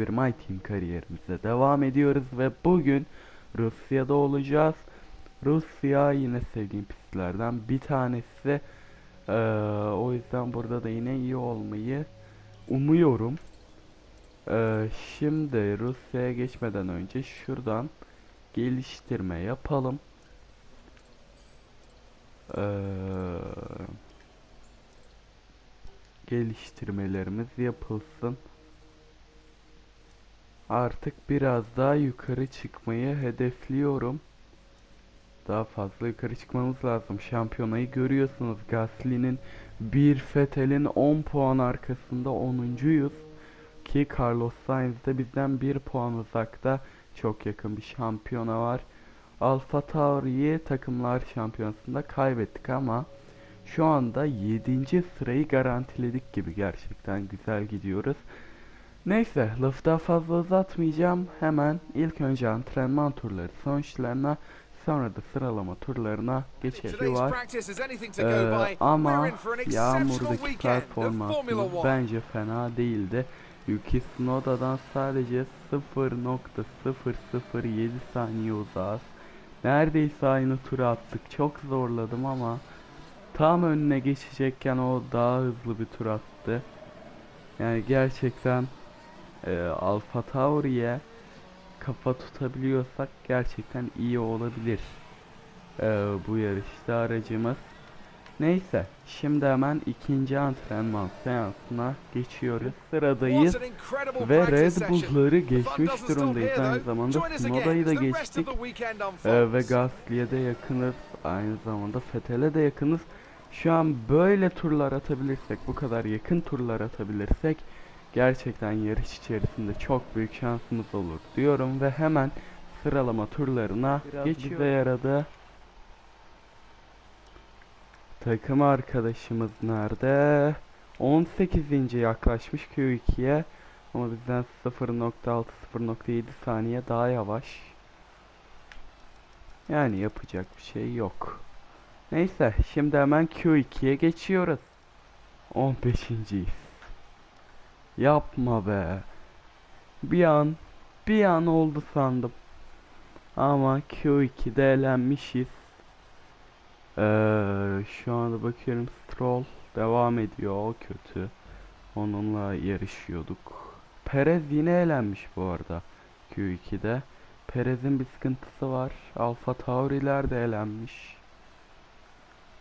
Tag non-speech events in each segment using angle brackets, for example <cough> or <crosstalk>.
bir My Team kariyerimize devam ediyoruz ve bugün Rusya'da olacağız. Rusya yine sevdiğim pistlerden bir tanesi. Ee, o yüzden burada da yine iyi olmayı umuyorum. Ee, şimdi Rusya'ya geçmeden önce şuradan geliştirme yapalım. Ee, geliştirmelerimiz yapılsın. Artık biraz daha yukarı çıkmayı hedefliyorum. Daha fazla yukarı çıkmamız lazım. Şampiyonayı görüyorsunuz. Gasly'nin 1 Vettel'in 10 puan arkasında 10.'yuz. Ki Carlos Sainz de bizden 1 puan uzakta. Çok yakın bir şampiyona var. Alfa Tauri'yi takımlar şampiyonasında kaybettik ama şu anda 7. sırayı garantiledik gibi gerçekten güzel gidiyoruz. Neyse lafı daha fazla uzatmayacağım. Hemen ilk önce antrenman turları sonuçlarına sonra da sıralama turlarına var. to Ee, ama yağmurdaki performansımız bence fena değildi. Yuki Tsunoda'dan sadece 0.007 saniye uzağız. Neredeyse aynı tura attık. Çok zorladım ama tam önüne geçecekken o daha hızlı bir tur attı. Yani gerçekten e, Alfa Tauri'ye kafa tutabiliyorsak gerçekten iyi olabilir. E, bu yarışta aracımız. Neyse, şimdi hemen ikinci antrenman seansına geçiyoruz. Sıradayız ve Red. Bull'ları geçmiş durumdayız. Aynı zamanda Snoda'yı da geçtik. Ee, ve. Gasly'e de yakınız. Aynı zamanda Fethel'e de yakınız. Şu an böyle turlar atabilirsek, bu kadar yakın turlar atabilirsek gerçekten yarış içerisinde çok büyük şansımız olur diyorum ve hemen sıralama turlarına geçiyor. Bize yaradı. Takım arkadaşımız nerede? 18. yaklaşmış Q2'ye ama bizden 0.6 0.7 saniye daha yavaş. Yani yapacak bir şey yok. Neyse şimdi hemen Q2'ye geçiyoruz. 15.yiz. Yapma be. Bir an bir an oldu sandım. Ama Q2'de elenmişiz. Ee, şu anda bakıyorum Stroll devam ediyor o kötü. Onunla yarışıyorduk. Perez yine elenmiş bu arada Q2'de. Perez'in bir sıkıntısı var. Alfa Tauri'ler de elenmiş.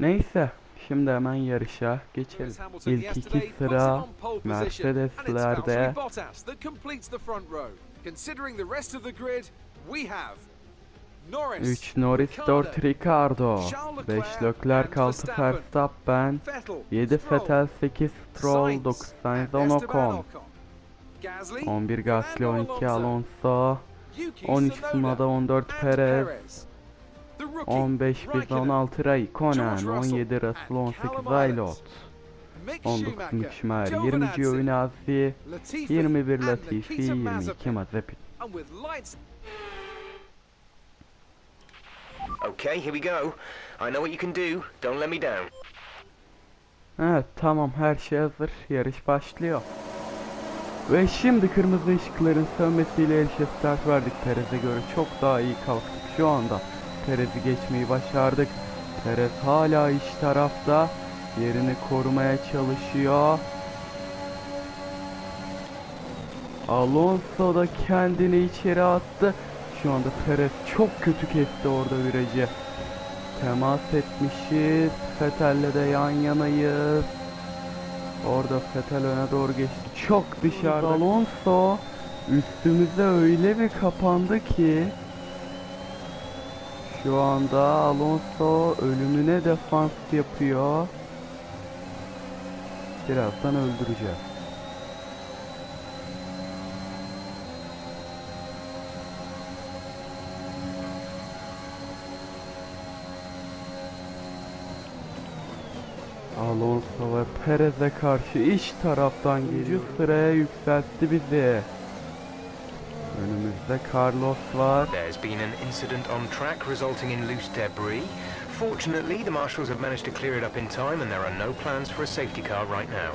Neyse şimdi hemen yarışa geçelim. İlk iki sıra on Mercedes'lerde. Have Norris, 3 Norris, Ricardo, 4 Ricardo, Charles 5 Leclerc 6 Verstappen. Verstappen, Vettel, 7 Stroll, Vettel, 8 Stroll, Sainz, 9 Sainz, and 10 Esteban Ocon. Gasly, 11 Gasly, Fernando 12 Alonso, Yuki 13 Tsunoda, 14 and Perez, 15 bizde Raikkonen, 16 Raikkonen, George Russell 17 Russell, and 18 Callum Aylot, Mick 19 Mick Schumacher, Schumacher, Joe 20 Giovinazzi, Giovinazzi, Latifi, 21 and Latifi, Nikita 22 Mazepin. Okay, here we go. I know what you can do. Don't let me down. Evet tamam her şey hazır. Yarış başlıyor. Ve şimdi kırmızı ışıkların sönmesiyle yarışa start verdik. Perez'e göre çok daha iyi kalktık şu anda. Perez'i geçmeyi başardık. Perez hala iç tarafta. Yerini korumaya çalışıyor. Alonso da kendini içeri attı. Şu anda Perez çok kötü kesti orada virajı. Temas etmişiz. Fetel'le de yan yanayız. Orada Fetel öne doğru geçti. Çok dışarıda. Alonso üstümüze öyle bir kapandı ki şu anda Alonso ölümüne defans yapıyor. Birazdan öldüreceğiz. Alonso ve Perez'e karşı iç taraftan geliyor. Sıraya yükseltti bizi. Önümüzde Carlos var. There's been an incident on track resulting in loose debris. Fortunately, the marshals have managed to clear it up in time and there are no plans for a safety car right now.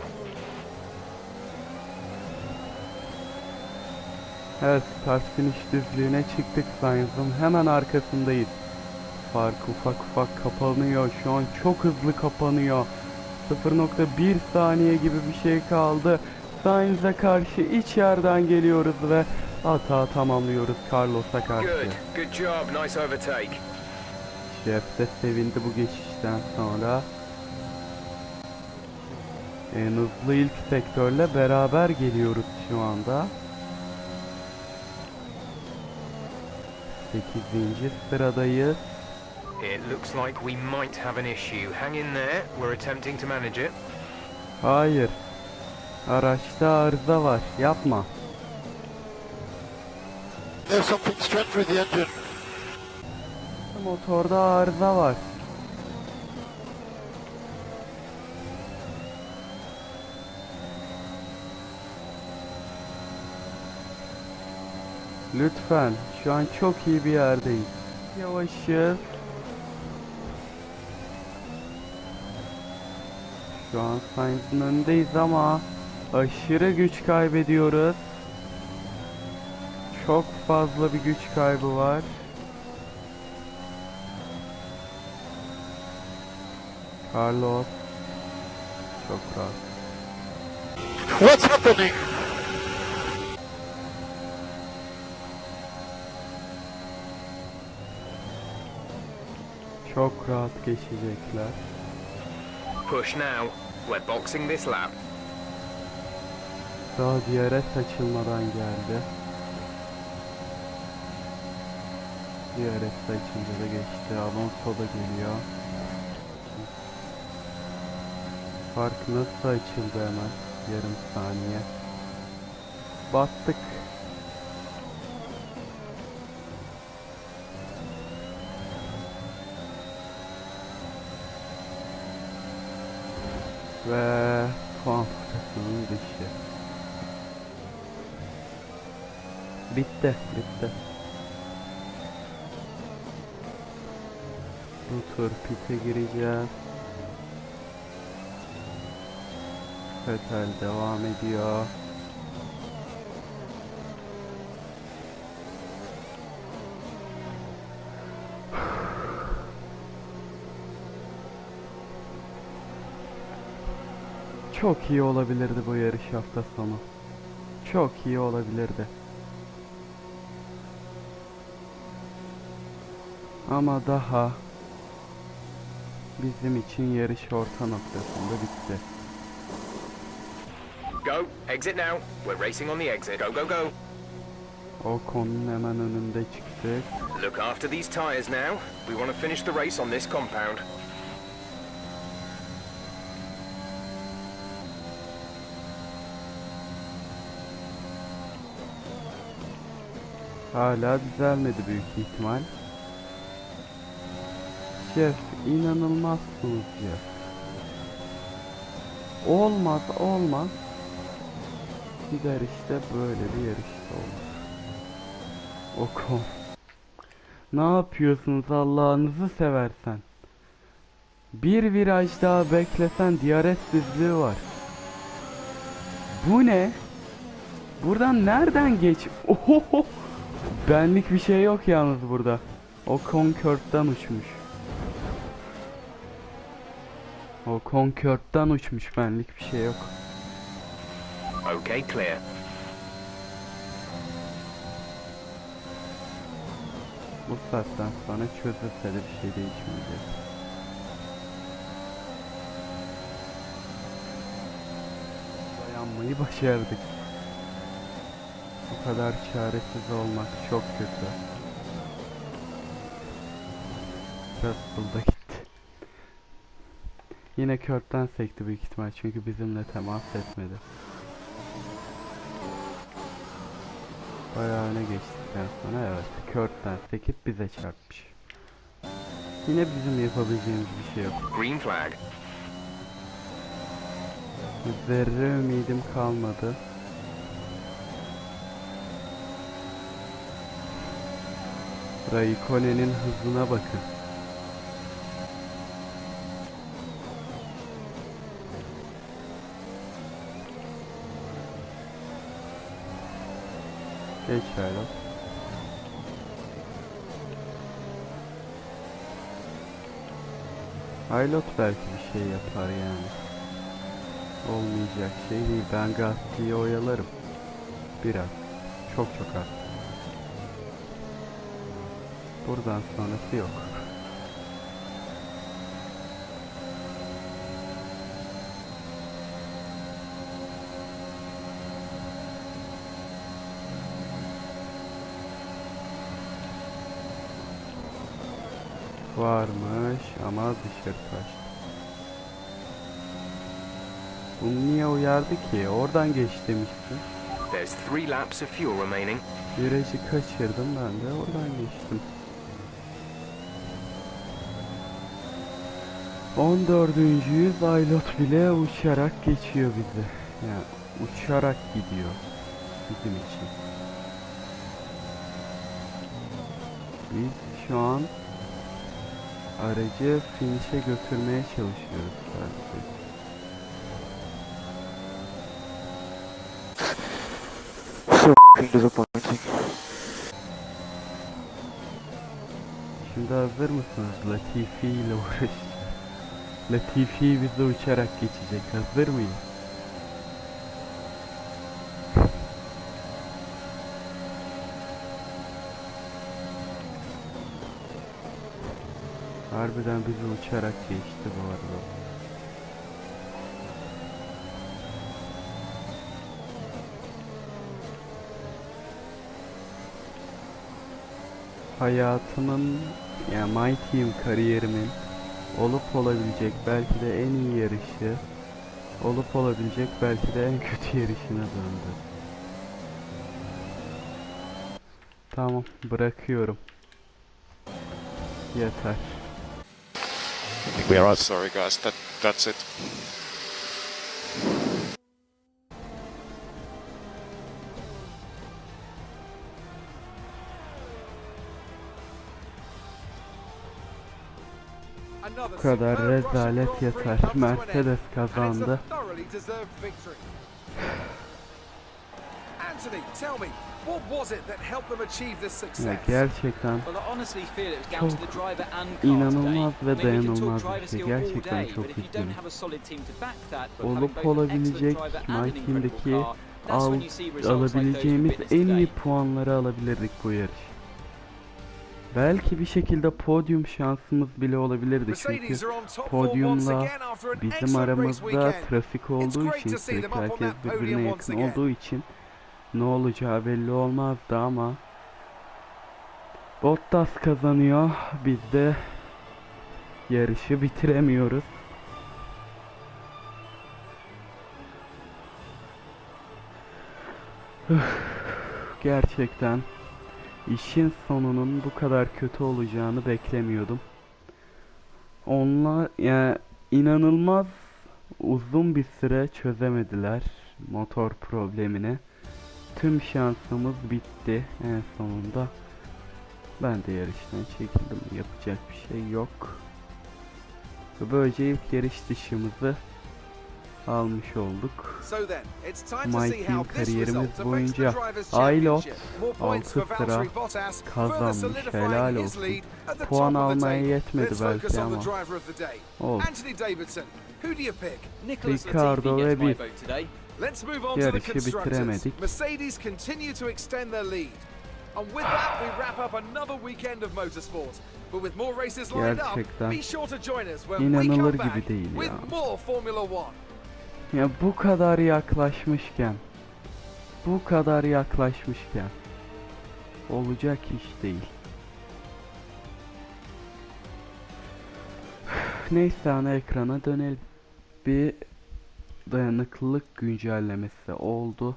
Evet start finish düzlüğüne çıktık Sainz'ın hemen arkasındayız. Fark ufak ufak kapanıyor. Şu an çok hızlı kapanıyor. 0.1 saniye gibi bir şey kaldı. Sainz'e karşı iç yerden geliyoruz ve hata tamamlıyoruz Carlos'a karşı. Good. Good job. Nice overtake. Jeff de sevindi bu geçişten sonra. En hızlı ilk sektörle beraber geliyoruz şu anda. 8. sıradayız. It looks like we might have an issue. Hang in there. We're attempting to manage it. Hayır. Araçta arıza var. Yapma. There's something strange with the engine. Motorda arıza var. Lütfen. Şu an çok iyi bir yerdeyiz. Yavaşız. Şu an Sainz'in önündeyiz ama aşırı güç kaybediyoruz. Çok fazla bir güç kaybı var. Carlos çok rahat. What's happening? Çok rahat geçecekler. Push now. We're boxing this lap. Daha DRS açılmadan geldi. DRS açınca da geçti. Alonso da geliyor. Fark nasıl açıldı hemen? Yarım saniye. Battık. Ve puan potasının dışı. Bitti, bitti. Bu tur pite gireceğiz. Fetel devam ediyor. Çok iyi olabilirdi bu yarış hafta sonu. Çok iyi olabilirdi. Ama daha bizim için yarış orta noktasında bitti. Go. Exit now. We're racing on the exit. Go, go, go. O konunun hemen önünde çıktık. Look after these tyres now. We want to finish the race on this compound. Hala düzelmedi büyük ihtimal. Jeff inanılmazsınız Jeff. Olmaz olmaz. Gider işte böyle bir yarışta olur. Okon. Ne yapıyorsunuz Allah'ınızı seversen. Bir viraj daha beklesen düzlüğü var. Bu ne? Buradan nereden geç? Ohoho! Benlik bir şey yok yalnız burada. O Concord'dan uçmuş. O Concord'dan uçmuş benlik bir şey yok. Okay, clear. Bu saatten sonra çözülse de bir şey değişmeyecek. Dayanmayı başardık. Bu kadar çaresiz olmak çok kötü. Russell da gitti. Yine Kurt'tan sekti büyük ihtimal çünkü bizimle temas etmedi. Bayağı öne geçtikten sonra evet Kurt'tan sekip bize çarpmış. Yine bizim yapabileceğimiz bir şey yok. Green flag. Zerre ümidim kalmadı. Raikkonen'in hızına bakın. Aylot. Aylot belki bir şey yapar yani. Olmayacak şey değil. Ben Gasti'yi oyalarım. Biraz. Çok çok az. Buradan sonrası yok. Varmış ama dışarı kaçtı. Bunu niye uyardı ki? Oradan geç demişti. There's three laps of fuel remaining. Virajı kaçırdım ben de oradan geçtim. 14. yüz Aylot bile uçarak geçiyor bizi. Yani uçarak gidiyor bizim için. Biz şu an aracı finish'e götürmeye çalışıyoruz sadece. Şimdi hazır mısınız? Latifi ile uğraşacağız. Latifi bize uçarak geçecek. Hazır mıyız? Harbiden bizi uçarak geçti bu arada. hayatımın yani My Team kariyerimin olup olabilecek belki de en iyi yarışı olup olabilecek belki de en kötü yarışına döndü. Tamam bırakıyorum. Yeter. I think we are out. Sorry, guys. That that's it. Another Bu kadar rezalet yeter. Mercedes kazandı. Down to Çok inanılmaz ve dayanılmaz bir şey. Gerçekten çok üzgünüm. Olup olabilecek that's al, alabileceğimiz en iyi puanları alabilirdik bu yarış. Belki bir şekilde podyum şansımız bile olabilirdi çünkü podyumla bizim aramızda trafik olduğu için sürekli herkes birbirine yakın olduğu için ne olacağı belli olmazdı ama Bottas kazanıyor biz de yarışı bitiremiyoruz. Gerçekten işin sonunun bu kadar kötü olacağını beklemiyordum. Onlar yani inanılmaz uzun bir süre çözemediler motor problemini. Tüm şansımız bitti en sonunda. Ben de yarıştan çekildim. Yapacak bir şey yok. Böylece ilk yarış dışımızı almış olduk. This kariyerimiz boyunca Aylot Championship. More points for 6 sıra kazanmış. Helal olsun. Puan almaya yetmedi belki ama olsun. Ricardo ve biz. Let's move on to the Yarışı constructors. bitiremedik. Mercedes continue to extend their lead. And with that, we wrap up another weekend of motorsport. But with more races lined up, be sure to join us when we come back with more Formula One. Ya bu kadar yaklaşmışken bu kadar yaklaşmışken olacak iş değil. <sighs> Neyse ana ekrana dönelim. Bir dayanıklılık güncellemesi oldu.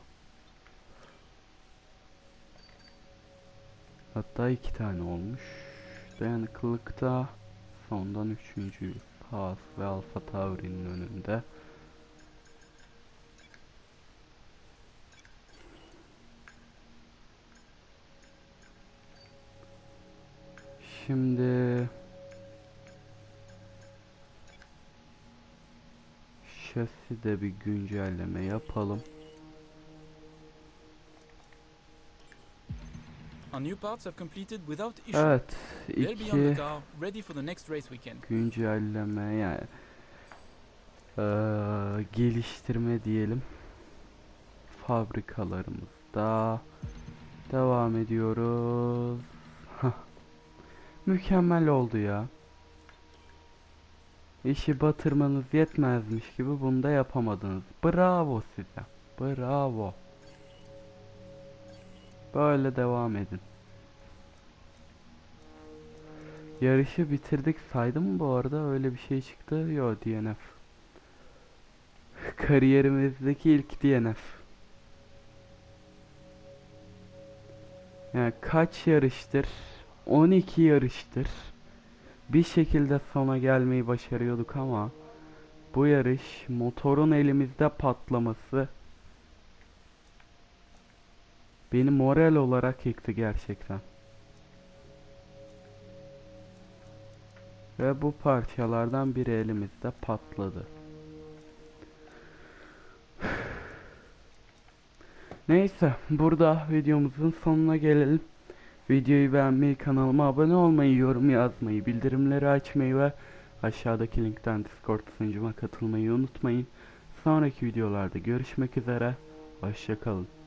Hatta iki tane olmuş. Dayanıklılıkta sondan üçüncü Haas ve Alfa Tauri'nin önünde. Şimdi şasi de bir güncelleme yapalım. Evet. İki güncelleme yani eee, geliştirme diyelim. Fabrikalarımızda devam ediyoruz. Mükemmel oldu ya. İşi batırmanız yetmezmiş gibi bunu da yapamadınız. Bravo size. Bravo. Böyle devam edin. Yarışı bitirdik saydı mı bu arada öyle bir şey çıktı yo DNF Kariyerimizdeki ilk DNF Yani kaç yarıştır 12 yarıştır Bir şekilde sona gelmeyi başarıyorduk ama Bu yarış motorun elimizde patlaması Beni moral olarak yıktı gerçekten Ve bu parçalardan biri elimizde patladı. <sighs> Neyse, burada videomuzun sonuna gelelim. Videoyu beğenmeyi, kanalıma abone olmayı, yorum yazmayı, bildirimleri açmayı ve aşağıdaki linkten Discord sunucuma katılmayı unutmayın. Sonraki videolarda görüşmek üzere. Hoşçakalın.